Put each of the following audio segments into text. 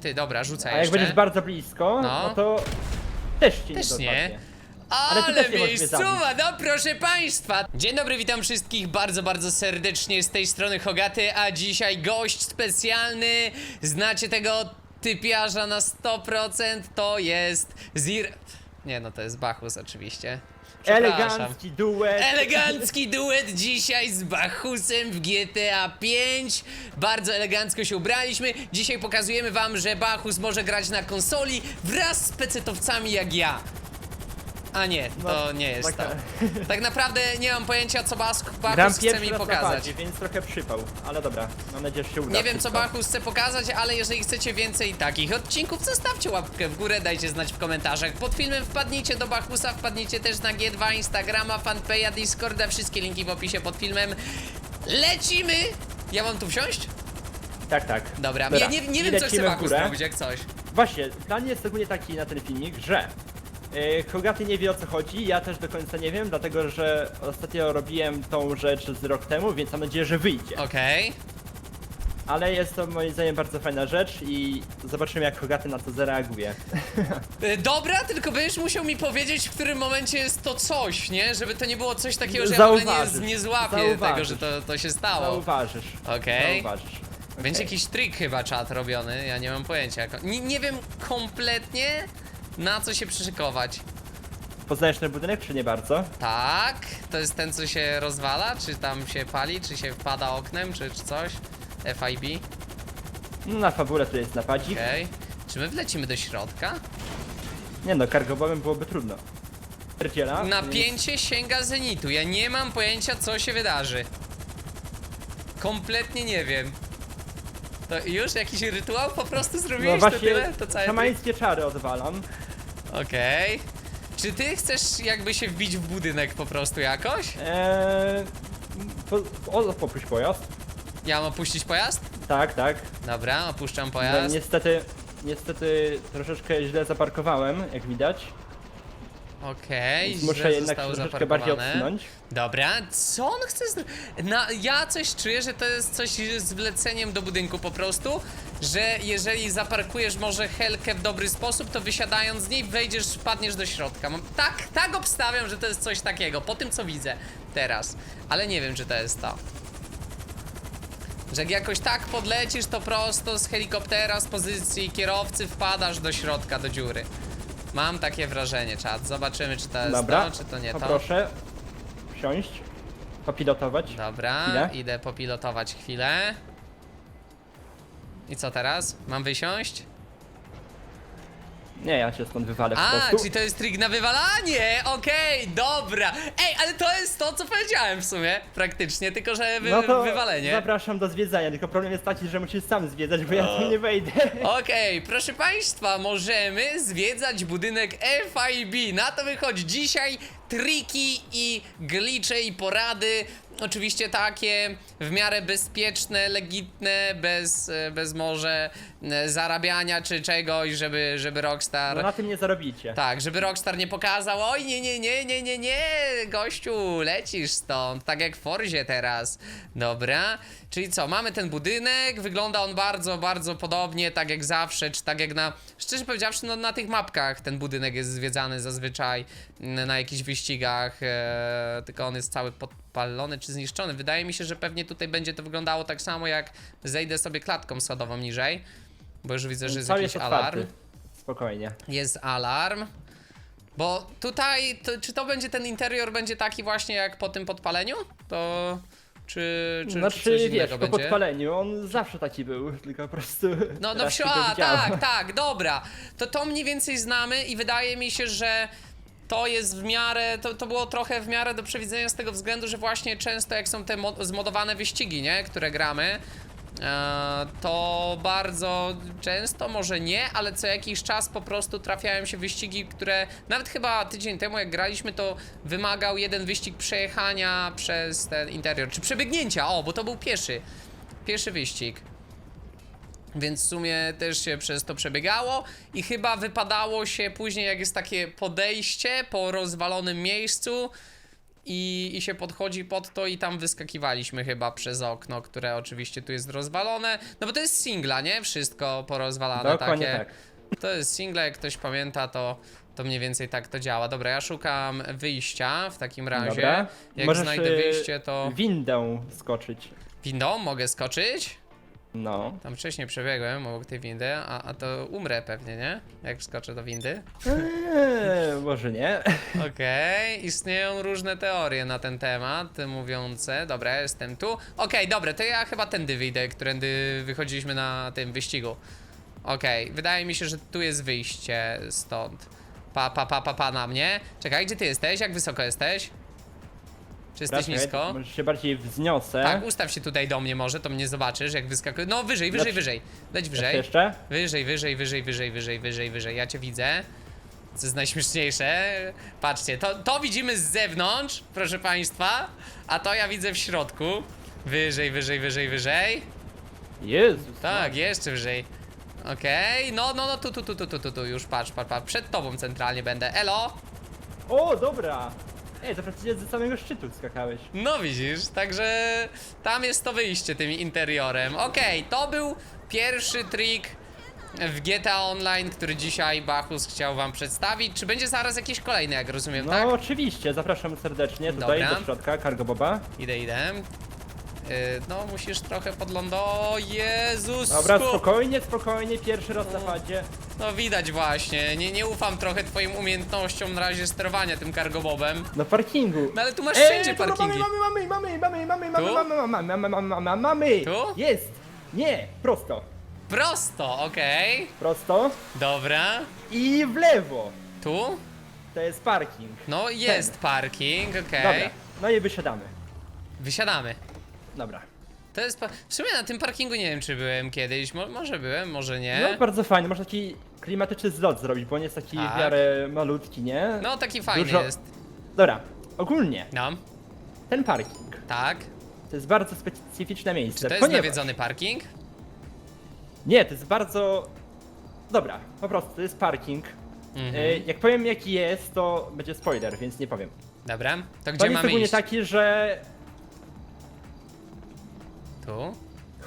Ty, dobra, rzucaj A jak jeszcze. będziesz bardzo blisko, No. no, to też cię Też nie nie. dopadnie. Ale, ty też nie możesz mnie miejscowa, no proszę państwa! Dzień dobry, witam wszystkich bardzo, bardzo serdecznie z tej strony Hogaty, a dzisiaj gość specjalny. Znacie tego typiarza na 100%, to jest Zir... Nie no, to jest Bachus oczywiście. Przepraszam. Elegancki duet. Elegancki duet dzisiaj z Bachusem w GTA 5. Bardzo elegancko się ubraliśmy. Dzisiaj pokazujemy wam, że Bachus może grać na konsoli wraz z pecetowcami jak ja. A nie, to No, nie jest to. taka- Tak naprawdę nie mam pojęcia co Bas- Gram chce pierwszy mi raz na pokazać. padzie, więc trochę przypał. Ale dobra, mam nadzieję, że się uda. Nie wiem co wszystko. Bachus chce pokazać, ale jeżeli chcecie więcej takich odcinków, zostawcie łapkę w górę, dajcie znać w komentarzach. Pod filmem wpadnijcie do Bachusa, wpadnijcie też na G2, Instagrama, fanpage'a, Discorda, wszystkie linki w opisie pod filmem. Lecimy! Ja mam tu wsiąść? Tak, tak. Dobra, ja nie, nie i wiem co chce lecimy w górę. zrobić, jak coś. Właśnie, plan jest ogólnie taki na ten filmik, że yy, Hogaty nie wie o co chodzi, ja też do końca nie wiem, dlatego że ostatnio robiłem tą rzecz z rok temu, więc mam nadzieję, że wyjdzie. Okej. Ale jest to moim zdaniem bardzo fajna rzecz i zobaczymy jak Hogaty na to zareaguje. Y, Dobra, tylko będziesz musiał mi powiedzieć, w którym momencie jest to coś, nie? Żeby to nie było coś takiego, że ja w ogóle nie, nie złapię tego, zauważysz. że to, to się stało. Zauważysz. Okej. Zauważysz. Będzie Okej. jakiś trik chyba czat robiony, ja nie mam pojęcia. jak- Nie, nie wiem kompletnie na co się przyszykować. Poznajesz ten budynek, czy nie bardzo? Tak, to jest ten co się rozwala, czy tam się pali, czy się wpada oknem, czy, czy coś. FIB, No, Na fabule tu jest napadzik. okej. Czy my wlecimy do środka? Nie no, kargobowym byłoby trudno. Pierdziela. Napięcie sięga zenitu, ja nie mam pojęcia co się wydarzy. Kompletnie nie wiem. To już jakiś rytuał po prostu No zrobiłeś to właśnie, tyle? To całe szamańskie czary odwalam. Okej. Czy ty chcesz jakby się wbić w budynek po prostu jakoś? Eee, po, o, popuść pojazd. Ja mam opuścić pojazd? Tak, tak. Dobra, opuszczam No, pojazd. niestety, niestety troszeczkę źle zaparkowałem, jak widać. Okej, Więc muszę jednak się zostało troszeczkę bardziej zaparkowane. odsunąć. Dobra, co on chce. Na, ja coś czuję, że to jest coś z wleceniem do budynku po prostu, że jeżeli zaparkujesz może helkę w dobry sposób, to wysiadając z niej wejdziesz, wpadniesz do środka. Mam, tak, tak obstawiam, że to jest coś takiego, po tym co widzę teraz. Ale nie wiem, czy to jest to. Że jak jakoś tak podlecisz, to prosto z helikoptera, z pozycji kierowcy wpadasz do środka, do dziury. Mam takie wrażenie, czat. Zobaczymy, czy to jest Dobra, to, czy to nie to. poproszę wsiąść, popilotować. Dobra, Chwilę. idę popilotować chwilę. I co teraz? Mam wysiąść? Nie, ja się stąd wywalę po A, prostu. czyli to jest trik na wywalanie! Okej, dobra! Ej, ale to jest to, co powiedziałem w sumie, praktycznie, tylko że wy, no to wywalenie. zapraszam do zwiedzania, tylko problem jest taki, że musisz sam zwiedzać, bo ja tam nie wejdę. Okej, proszę Państwa, możemy zwiedzać budynek FIB. Na to wychodzi dzisiaj triki i glicze i porady. Oczywiście takie w miarę bezpieczne, legitne, bez, e, bez może e, zarabiania czy czegoś, żeby, żeby Rockstar... No na tym nie zarobicie. Tak, żeby Rockstar nie pokazał, oj nie, nie, nie, nie, nie, nie, gościu, lecisz stąd, tak jak w Forzie teraz. Dobra, czyli co, mamy ten budynek, wygląda on bardzo, bardzo podobnie, tak jak zawsze, czy tak jak na, szczerze powiedziawszy, no na tych mapkach ten budynek jest zwiedzany zazwyczaj mm, na jakichś wyścigach, e, tylko on jest cały podpalony czy zniszczony. Wydaje mi się, że pewnie tutaj będzie to wyglądało tak samo, jak zejdę sobie klatką schodową niżej, bo już widzę, że jest Cały jakiś jest alarm. Spokojnie. Jest alarm. Bo tutaj, to, czy to będzie ten interior będzie taki właśnie jak po tym podpaleniu? To czy, czy, znaczy, czy coś wiesz, innego po będzie? podpaleniu on zawsze taki był, tylko po prostu. No, no raz wsio, tylko a, widziałem. tak, tak, dobra. To to mniej więcej znamy i wydaje mi się, że to jest w miarę, to, to było trochę w miarę do przewidzenia z tego względu, że właśnie często jak są te mo- zmodowane wyścigi, nie, które gramy, e, to bardzo często, może nie, ale co jakiś czas po prostu trafiają się wyścigi, które nawet chyba tydzień temu jak graliśmy, to wymagał jeden wyścig przejechania przez ten interior, czy przebiegnięcia, o, bo to był pieszy, pieszy wyścig. Więc w sumie też się przez to przebiegało i chyba wypadało się później, jak jest takie podejście po rozwalonym miejscu, i, i się podchodzi pod to i tam wyskakiwaliśmy chyba przez okno, które oczywiście tu jest rozwalone. No bo to jest singla, nie? Wszystko porozwalane Dokładnie takie. tak. To jest single, jak ktoś pamięta, to, to mniej więcej tak to działa. Dobra, ja szukam wyjścia w takim razie. Dobra. Jak Możesz, znajdę y, wyjście, to Windą skoczyć. windą mogę skoczyć. No. Tam wcześniej przebiegłem obok tej windy, a, a to umrę pewnie, nie? Jak wskoczę do windy. Eee, może nie. Okej, istnieją różne teorie na ten temat, mówiące, dobra, jestem tu. Okej, dobra, to ja chyba tędy wyjdę, którędy wychodziliśmy na tym wyścigu. Okej, wydaje mi się, że tu jest wyjście stąd. Pa, pa, pa, pa, pa na mnie. Czekaj, gdzie ty jesteś? Jak wysoko jesteś? Czy jesteś Czekaj, nisko? Może się bardziej wzniosę. Tak, ustaw się tutaj do mnie może, to mnie zobaczysz, jak wyskakuje. No, wyżej, wyżej, wyżej. Leć wyżej. Jeszcze? Wyżej, wyżej, wyżej, wyżej, wyżej, wyżej, wyżej. Ja cię widzę. Co jest najśmieszniejsze, patrzcie, to, to widzimy z zewnątrz, proszę państwa, a to ja widzę w środku. Wyżej, wyżej, wyżej, wyżej. Jezus. Tak, jeszcze wyżej. Okej, no, no, no, tu, tu, tu, tu, tu, tu, tu, już patrz, patrz, patrz, przed tobą centralnie będę. Elo! O, dobra. Ej, to praktycznie ze samego szczytu skakałeś. No widzisz, także tam jest to wyjście tym interiorem. Okej, to był pierwszy trik w GTA Online, który dzisiaj Bachus chciał wam przedstawić. Czy będzie zaraz jakiś kolejny, jak rozumiem, No tak? oczywiście, zapraszam serdecznie tutaj Dobra. do środka, Cargo Boba. Idę, idę. Yy, no, musisz trochę podlądować. Jezus! Dobra, spokojnie, spokojnie, pierwszy raz na padzie. No widać właśnie, nie, nie ufam trochę twoim umiejętnościom na razie sterowania tym cargobobem. Na parkingu. No ale tu masz wszędzie tu parkingi. Mamy, mamy, mamy, mamy, mamy, mamy, Tu? mamy, mamy, mamy, mamy, mamy, mamy. Tu? Jest. Nie, prosto. Prosto, okej. Prosto Dobra. i w lewo. Tu? To jest parking. No jest parking, okej. Dobra, no i wysiadamy. Wysiadamy. Dobra. To jest. Pa- w sumie na tym parkingu nie wiem, czy byłem kiedyś. Mo może byłem, może No nie. bardzo fajnie, można taki klimatyczny zlot zrobić, bo on jest taki Tak. w miarę malutki, nie? No taki fajny Dużo- jest. Dobra, ogólnie No, ten parking tak. to jest bardzo specyficzne miejsce. Czy to jest ponieważ... nawiedzony parking? Nie, to jest bardzo... Dobra, po prostu to jest parking. Mhm. E, jak powiem jaki jest, to będzie spoiler, więc nie powiem. Dobra. To gdzie Plan jest mamy ogólnie iść? taki, że... Tu?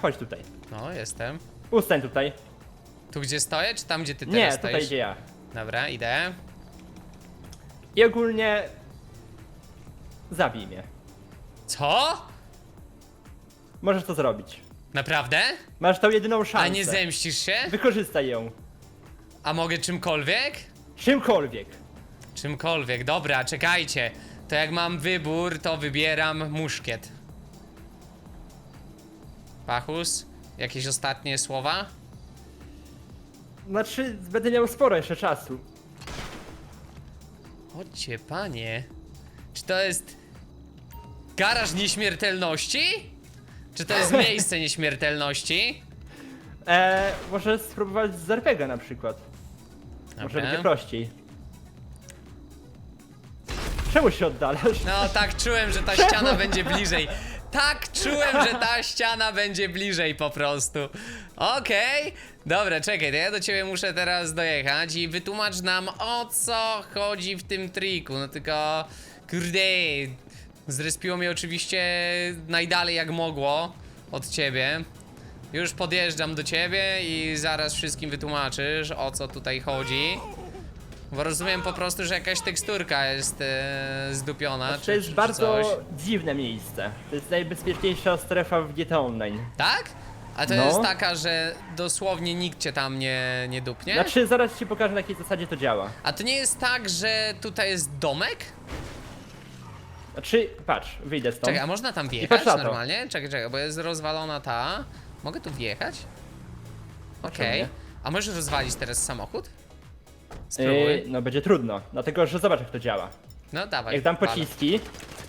Chodź tutaj. No, jestem. Ustań tutaj. Tu gdzie stoję, czy tam gdzie ty Nie, teraz tutaj stoisz? gdzie ja. Dobra, idę. I ogólnie... Zabij mnie. Co? Możesz to zrobić. Naprawdę? Masz tą jedyną szansę. A nie zemścisz się? Wykorzystaj ją. A mogę czymkolwiek? Czymkolwiek. Czymkolwiek, dobra, czekajcie. To jak mam wybór, to wybieram muszkiet. Pachus? Jakieś ostatnie słowa? Znaczy, będę miał sporo jeszcze czasu. Chodźcie, panie. Czy to jest garaż nieśmiertelności? Czy to jest miejsce nieśmiertelności? Eee, może spróbować z RPG na przykład. Może Dobra. będzie prościej. Czemu się oddalasz? No tak czułem, że ta ściana będzie bliżej. Tak czułem, że ta ściana będzie bliżej po prostu. Okej, dobra, czekaj, to ja do ciebie muszę teraz dojechać i wytłumacz nam o co chodzi w tym triku. No tylko, kurde, zrespiło mnie oczywiście najdalej jak mogło od ciebie. Już podjeżdżam do ciebie i zaraz wszystkim wytłumaczysz o co tutaj chodzi. Bo rozumiem po prostu, że jakaś teksturka jest e, zdupiona. Czy, to jest czy, bardzo coś. dziwne miejsce. To jest najbezpieczniejsza strefa w GTA Online. Tak? A to No. jest taka, że dosłownie nikt cię tam nie, nie dupnie? Znaczy, zaraz ci pokażę na jakiej zasadzie to działa. A to nie jest tak, że tutaj jest domek? Znaczy, patrz, wyjdę stąd. Czekaj, a można tam patrz wjechać na to. normalnie? Czekaj, czekaj, bo jest rozwalona ta. Mogę tu wjechać? Okej. A możesz rozwalić teraz samochód? Spróbuj. Yy, no będzie trudno, dlatego że zobacz jak to działa. No dawaj. Jak dam pociski,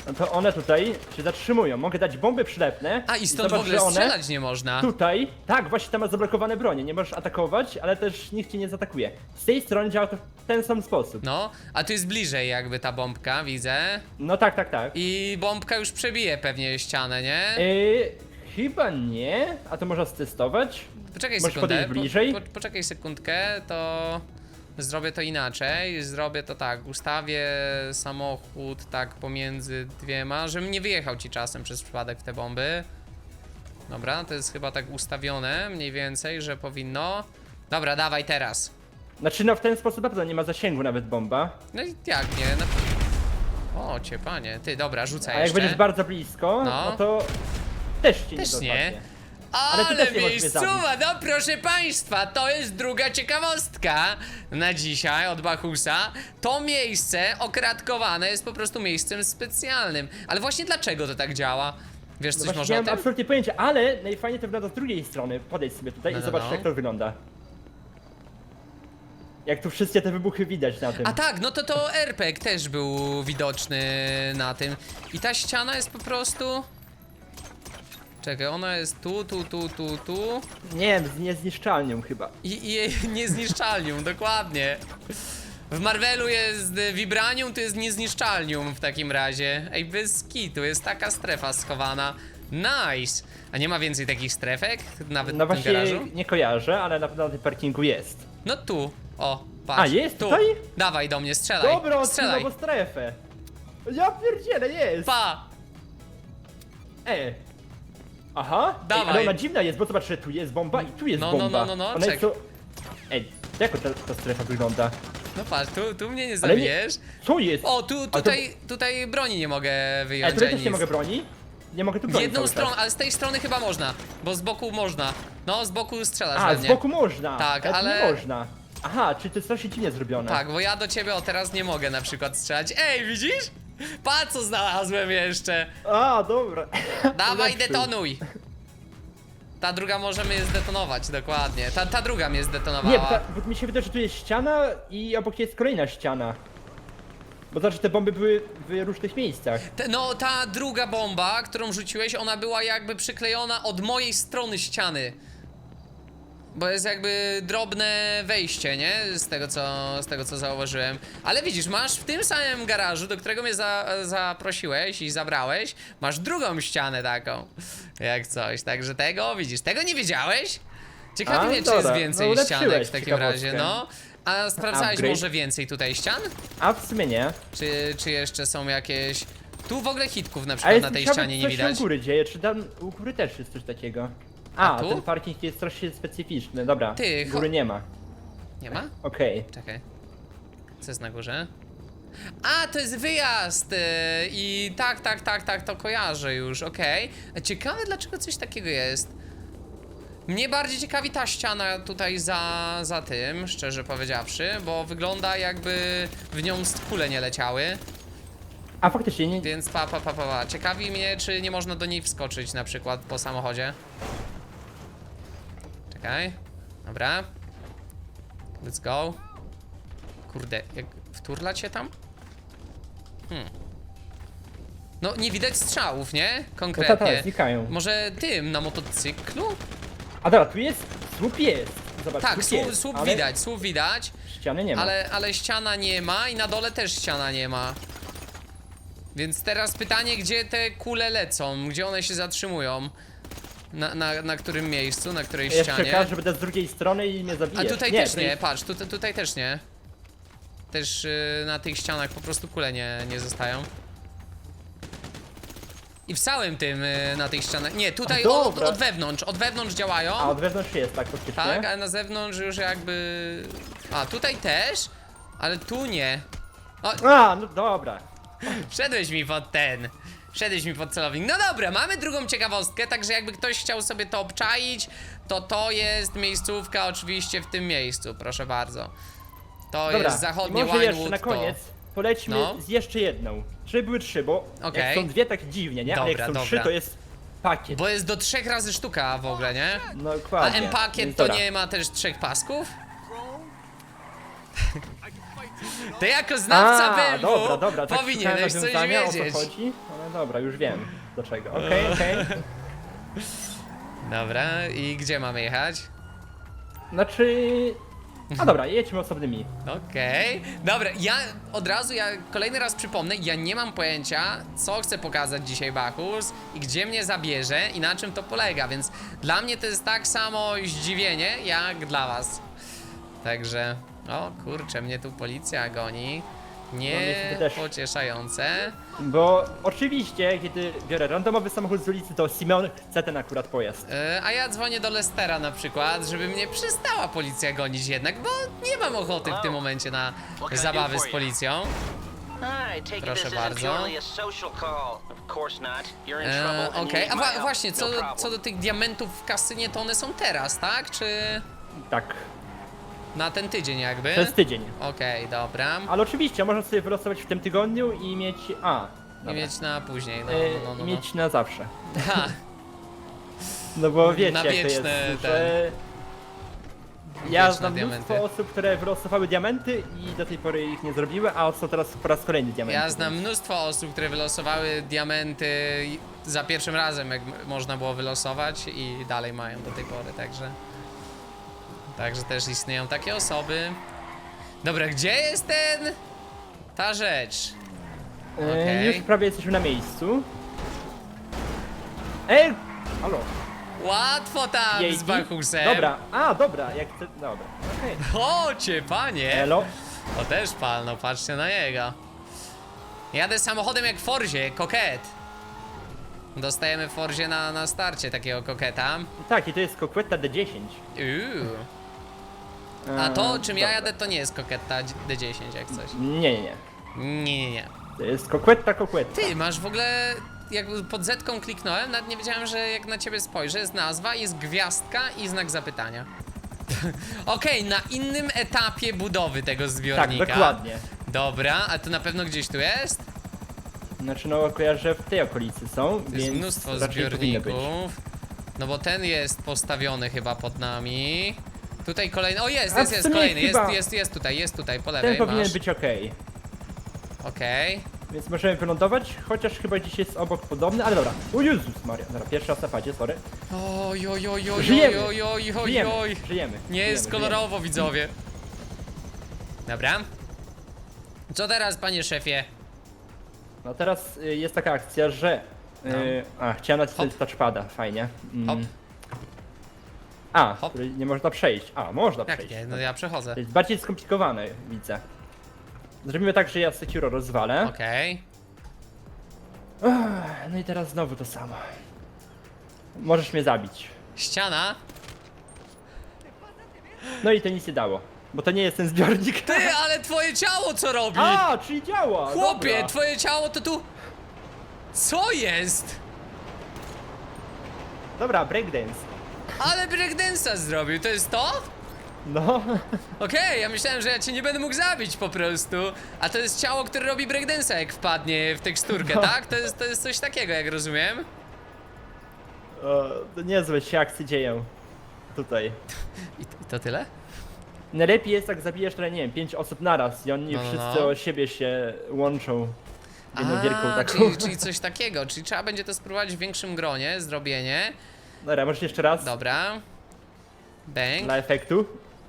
no to one tutaj się zatrzymują. Mogę dać bomby przylepne. A i stąd w zobacz, ogóle że one strzelać nie można. Tutaj, tak, właśnie tam masz zablokowane bronie. Nie możesz atakować, ale też nikt cię nie zaatakuje. Z tej strony działa to w ten sam sposób. No, a tu jest bliżej jakby ta bombka, widzę. No tak, tak, tak. I bombka już przebije pewnie ścianę, nie? Yy, chyba nie. A to można stestować? Poczekaj możesz sekundę. podejść bliżej? Po, po, poczekaj sekundkę, to. Zrobię to inaczej. Zrobię to tak. Ustawię samochód tak pomiędzy dwiema, żebym nie wyjechał ci czasem przez przypadek w te bomby. Dobra, to jest chyba tak ustawione mniej więcej, że powinno. Dobra, dawaj teraz. Znaczy no w ten sposób pewno nie ma zasięgu nawet bomba. No i jak nie? No... O, cię panie. Ty, dobra, rzucaj A jak jeszcze. będziesz bardzo blisko, No. no, to też cię Też nie nie. dopadnie. Ale, ty też nie możesz mnie miejscowa, no proszę państwa, to jest druga ciekawostka na dzisiaj od Bachusa. To miejsce okratkowane jest po prostu miejscem specjalnym. Ale właśnie dlaczego to tak działa? Wiesz No coś właśnie może nie o mam tym? absolutnie pojęcia, ale najfajniej to wygląda z drugiej strony. Podejdź sobie tutaj No, i no, zobacz no. jak to wygląda. Jak tu wszystkie te wybuchy widać na tym. A tak, no to to RPG też był widoczny na tym. I ta ściana jest po prostu... Czekaj, ona jest tu, tu, tu, tu, tu. Nie wiem, z niezniszczalnią chyba. I, i jej niezniszczalnium, dokładnie. W Marvelu jest Vibranium, to jest niezniszczalnium w takim razie. Ej, bez kitu, jest taka strefa schowana. Nice! A nie ma więcej takich strefek? Nawet No w tym właśnie garażu? nie kojarzę, ale na pewno na tym parkingu jest. No tu, o, patrz. A, jest tu. tutaj? Dawaj do mnie, strzelaj. Dobra, strzelaj. odsunął strefę. Ja pierdzielę, jest! Pa! E. Aha, Ej, Dawaj. ale ona dziwna jest, bo zobacz, że tu jest bomba i tu jest No, no, bomba. no, no, no, Ona czek. jest tu... Ej, jak ta, ta strefa wygląda? No patrz, tu, tu mnie nie Ale nie- zabijesz. Co jest? O, tu, to- tutaj, tutaj broni nie mogę Ej, wyjąć. tutaj ani też nie nic. mogę broni? Nie mogę tu W broni jedną cały czas. stronę, ale z tej strony chyba można, bo z boku można. No, z boku strzelasz A, we z mnie. boku można. Tak, ale... tu ale- nie można. Aha, czyli to jest strasznie dziwnie zrobione. Tak, bo ja do ciebie o teraz nie mogę na przykład strzelać. Ej, widzisz? Pa co znalazłem jeszcze. A, dobra. Dawaj, detonuj. Ta druga możemy zdetonować, dokładnie. Ta, ta druga mnie zdetonowała. Nie, bo, ta, bo mi się wydaje, że tu jest ściana i obok jest kolejna ściana. Bo znaczy te bomby były w różnych miejscach. Te, no, ta druga bomba, którą rzuciłeś, ona była jakby przyklejona od mojej strony ściany. Bo jest jakby drobne wejście, nie? Z tego co, z tego co zauważyłem. Ale widzisz, masz w tym samym garażu, do którego mnie za, zaprosiłeś i zabrałeś, masz drugą ścianę taką. Jak coś. Także tego, widzisz, tego nie wiedziałeś? Ciekawi A, mnie, czy jest no więcej ulepszyłeś ścianek w takim ciekawostkę. razie, no. A sprawdzałeś Upgrade. może więcej tutaj ścian? A w sumie nie. Czy, czy jeszcze są jakieś... Tu w ogóle hitków na przykład na tej ciekawe, ścianie nie co widać. u góry dzieje, czy tam u góry też jest coś takiego? A, A tu? ten parking jest troszkę specyficzny, dobra. Ty, cho- góry nie ma. Nie ma? Okej. Czekaj. Co jest na górze? A, to jest wyjazd! yy, I tak, tak, tak, tak, to kojarzę już, okej. A Ciekawe, dlaczego coś takiego jest. Mnie bardziej ciekawi ta ściana tutaj za, za tym, szczerze powiedziawszy, bo wygląda jakby w nią kule nie leciały, A faktycznie, nie, więc pa, pa, pa, pa, pa. Ciekawi mnie, czy nie można do niej wskoczyć na przykład po samochodzie. Czekaj. Dobra. Let's go. Kurde, jak wturlać się tam? Hmm. No, nie widać strzałów, nie? no ta, ta, Konkretnie. znikają. Może tym na motocyklu? A dobra, tu jest, słup jest. Zobacz, Tak, słup słup, jest, słup ale widać, słup widać, ściany nie ma. ale, ale ściana nie ma i na dole też ściana nie ma. Więc teraz pytanie, gdzie te kule lecą? Gdzie one się zatrzymują? Na, na, na którym miejscu, na której Ja ścianie? każę, że będę z drugiej strony i mnie A zabijesz. tutaj też to nie, jest- patrz, tutaj, tutaj też nie. Też y, na tych ścianach po prostu kule nie, nie zostają. I w całym tym y, na tych ścianach. Nie, tutaj A, od, dobra. od wewnątrz, od wewnątrz działają. A, od wewnątrz jest, tak, faktycznie. Tak, ale na zewnątrz już jakby. A tutaj też, ale tu nie. O, A, no dobra. wszedłeś mi pod ten. Wszedłeś mi pod celownik. No dobra, mamy drugą ciekawostkę, także jakby ktoś chciał sobie to obczaić, to to jest miejscówka oczywiście w tym miejscu, proszę bardzo. To Dobra, jest zachodnie może jeszcze Winewood, na koniec polećmy No. z jeszcze jedną. Żeby były trzy, bo Okej. jak są dwie tak dziwnie, nie? Ale Dobra, jak są dobra. trzy, to jest to. pakiet. Bo jest do trzech razy sztuka w ogóle, nie? No A dokładnie. M-pakiet Więc to dobra. nie ma też trzech pasków? To jako znawca A, BMW dobra, dobra, tak powinieneś szukałem coś wiedzieć. O co chodzi? No dobra, już wiem do czego. Okej, okej. Dobra, i gdzie mamy jechać? Znaczy... A dobra, jedźmy osobnymi. Okej, dobra, ja od razu, ja kolejny raz przypomnę, ja nie mam pojęcia, co chcę pokazać dzisiaj Bachus i gdzie mnie zabierze i na czym to polega, więc dla mnie to jest tak samo zdziwienie, jak dla was. Także, o kurczę, mnie tu policja goni. Nie niestety też. pocieszające. Bo oczywiście, kiedy biorę randomowy samochód z ulicy, to Simon chce ten akurat pojazd. E, A ja dzwonię do Lestera na przykład, żeby mnie przestała policja gonić jednak, bo nie mam ochoty w tym momencie na What can I do zabawy for z you? policją. Take Proszę this isn't bardzo. purely a social call. Of course not. You're in E, and Okej, you a need my wa help. właśnie, co, no problem. co do tych diamentów w kasynie, to one są teraz, tak? Czy Tak, na ten tydzień jakby? przez tydzień. Okej, dobra. Ale oczywiście, można sobie wylosować w tym tygodniu i mieć... A, I dobra. mieć na później, no, E, no, no, no, i no. mieć na zawsze. Ha, No bo wiecie Na jak to jest, wieczne że... Ja wieczne znam diamenty. mnóstwo osób, które wylosowały diamenty i do tej pory ich nie zrobiły, a są teraz po raz kolejny diamenty. ja znam mnóstwo osób, które wylosowały diamenty i- za pierwszym razem, jak m- można było wylosować i dalej mają do tej pory, także... Także też istnieją takie osoby. Dobra, gdzie jest ten... Ta rzecz? E, okej. Już prawie jesteśmy na miejscu. Ej! Halo. Łatwo tam z Bachusem. Dobra, a dobra, jak chcę. Dobra. Okej. Chodźcie, panie! Elo. O też palno, patrzcie na niego. Jadę samochodem jak w Forzie, koket. Dostajemy w Forzie na, na starcie takiego koketa. Tak, i to jest Coquetta D10. Uuu. A to, E, czym ja jadę, to nie jest koketta D10 jak coś. Nie, nie, nie. Nie, nie, nie. To jest Coquetta, Coquetta. Ty, masz w ogóle... Jak pod zetką kliknąłem, nawet nie wiedziałem, że jak na ciebie spojrzę, jest nazwa, jest gwiazdka i znak zapytania. Okej, na innym etapie budowy tego Tak, zbiornika. dokładnie. Dobra, a to na pewno gdzieś tu jest? Znaczy, no kojarzę, że w tej okolicy są, To jest więc mnóstwo raczej powinny być. zbiorników. No bo ten jest postawiony chyba pod nami. Tutaj kolejny. O jest, A jest, w jest sumie kolejny. Jest, chyba- jest, jest tutaj, jest tutaj, po lewej. Ten powinien masz. być ok. Okej. Więc możemy wylądować, chociaż chyba dziś jest obok podobny, ale dobra. O Jezus Maria, dobra, pierwszy raz na padzie, sorry. Oj, oj, oj, oj, Żyjemy. oj, oj, oj, Żyjemy, oj. żyjemy. Nie żyjemy, jest kolorowo, widzowie. Dobra. Co teraz, panie szefie? Żyjemy. No teraz y, jest taka akcja, że... Y, a, chciałem nacisnąć touchpada, fajnie. Mm. Hop. A, Hop. który nie można przejść. A, można Jak przejść. nie? No ja przechodzę. To jest bardziej skomplikowane, widzę. Zrobimy tak, że ja Sekiro rozwalę. Okej. Ech, No i teraz znowu to samo. Możesz mnie zabić. Ściana. No i to nic nie dało. Bo to nie jest ten zbiornik. Ty, ale twoje ciało co robi? A, czyli działa! Chłopie, dobra. twoje ciało to tu... Co jest? Dobra, breakdance. Ale breakdance'a zrobił, to jest to? No. Okej, ja myślałem, że ja cię nie będę mógł zabić po prostu. A to jest ciało, które robi breakdance'a jak wpadnie w teksturkę, No. tak? To jest, to jest coś takiego, jak rozumiem. O, to niezłe się akcje dzieją. Tutaj. I, i to tyle? Najlepiej jest jak zabijesz trochę, nie wiem, pięć osób naraz i oni No, no, wszyscy no. o siebie się łączą. w Jedną wielką taką. czyli, czyli coś takiego, czyli trzeba będzie to spróbować w większym gronie, zrobienie. Dobra, możesz jeszcze raz? Dobra. Bang. Dla efektu.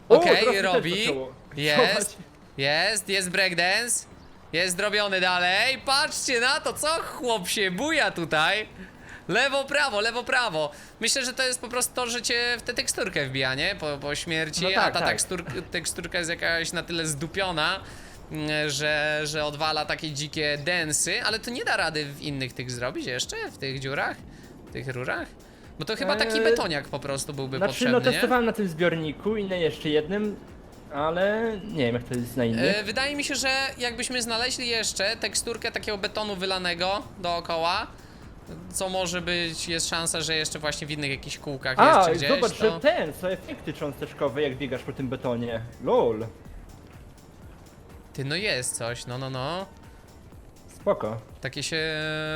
O, Okej, teraz mi też robi. zaczęło Jest. Jest, jest breakdance. Jest zrobiony dalej. Patrzcie na to, co chłop się buja tutaj. Lewo, prawo, lewo, prawo. Myślę, że to jest po prostu to, że cię w tę teksturkę wbija, nie? Po, po śmierci, No a tak, ta tak. tekstur, teksturka jest jakaś na tyle zdupiona, mm, że, że odwala takie dzikie densy, ale to nie da rady w innych tych zrobić jeszcze? W tych dziurach? W tych rurach? Bo to chyba taki Eee, betoniak po prostu byłby Znaczy, potrzebny, no nie? testowałem na tym zbiorniku i na jeszcze jednym, ale nie wiem jak to jest na innych. E, wydaje mi się, że jakbyśmy znaleźli jeszcze teksturkę takiego betonu wylanego dookoła, co może być, jest szansa, że jeszcze właśnie w innych jakichś kółkach jest A, czy gdzieś, zobacz, to... że ten, są efekty cząsteczkowe jak biegasz po tym betonie. LOL, Ty, no jest coś, no, no, no. Spoko. Takie się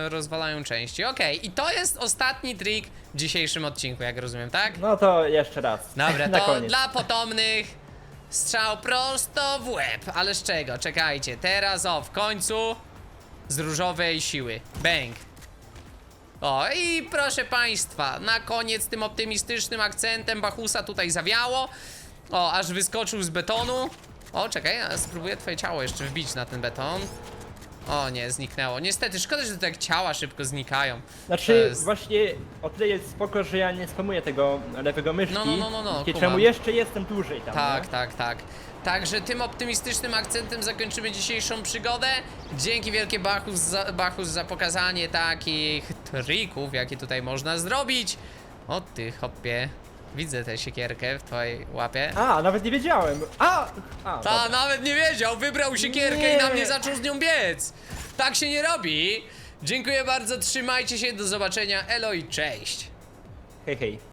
rozwalają części. Okej, i to jest ostatni trik w dzisiejszym odcinku, jak rozumiem, tak? No to jeszcze raz. Dobra, na to koniec. dla potomnych strzał prosto w łeb. Ale z czego? Czekajcie, teraz o, w końcu z różowej siły. Bang. O, i proszę państwa, na koniec tym optymistycznym akcentem Bachusa tutaj zawiało. O, aż wyskoczył z betonu. O, czekaj, ja spróbuję twoje ciało jeszcze wbić na ten beton. O nie, zniknęło. Niestety, szkoda, że tak ciała szybko znikają. Znaczy, jest- właśnie o tyle jest spoko, że ja nie spamuję tego lewego myszki. No, no, no, no, no, dzięki kumam. czemu jeszcze jestem dłużej tam, Tak, nie? tak, tak. Także tym optymistycznym akcentem zakończymy dzisiejszą przygodę. Dzięki wielkie Bachus za, Bachus za pokazanie takich trików, jakie tutaj można zrobić. O ty, hopie. Widzę tę siekierkę w twojej łapie. A, nawet nie wiedziałem. A! A, Ta dobra. nawet nie wiedział, wybrał siekierkę i Nie. na mnie zaczął z nią biec. Tak się nie robi. Dziękuję bardzo, trzymajcie się, do zobaczenia. Elo i cześć. Hej, hej.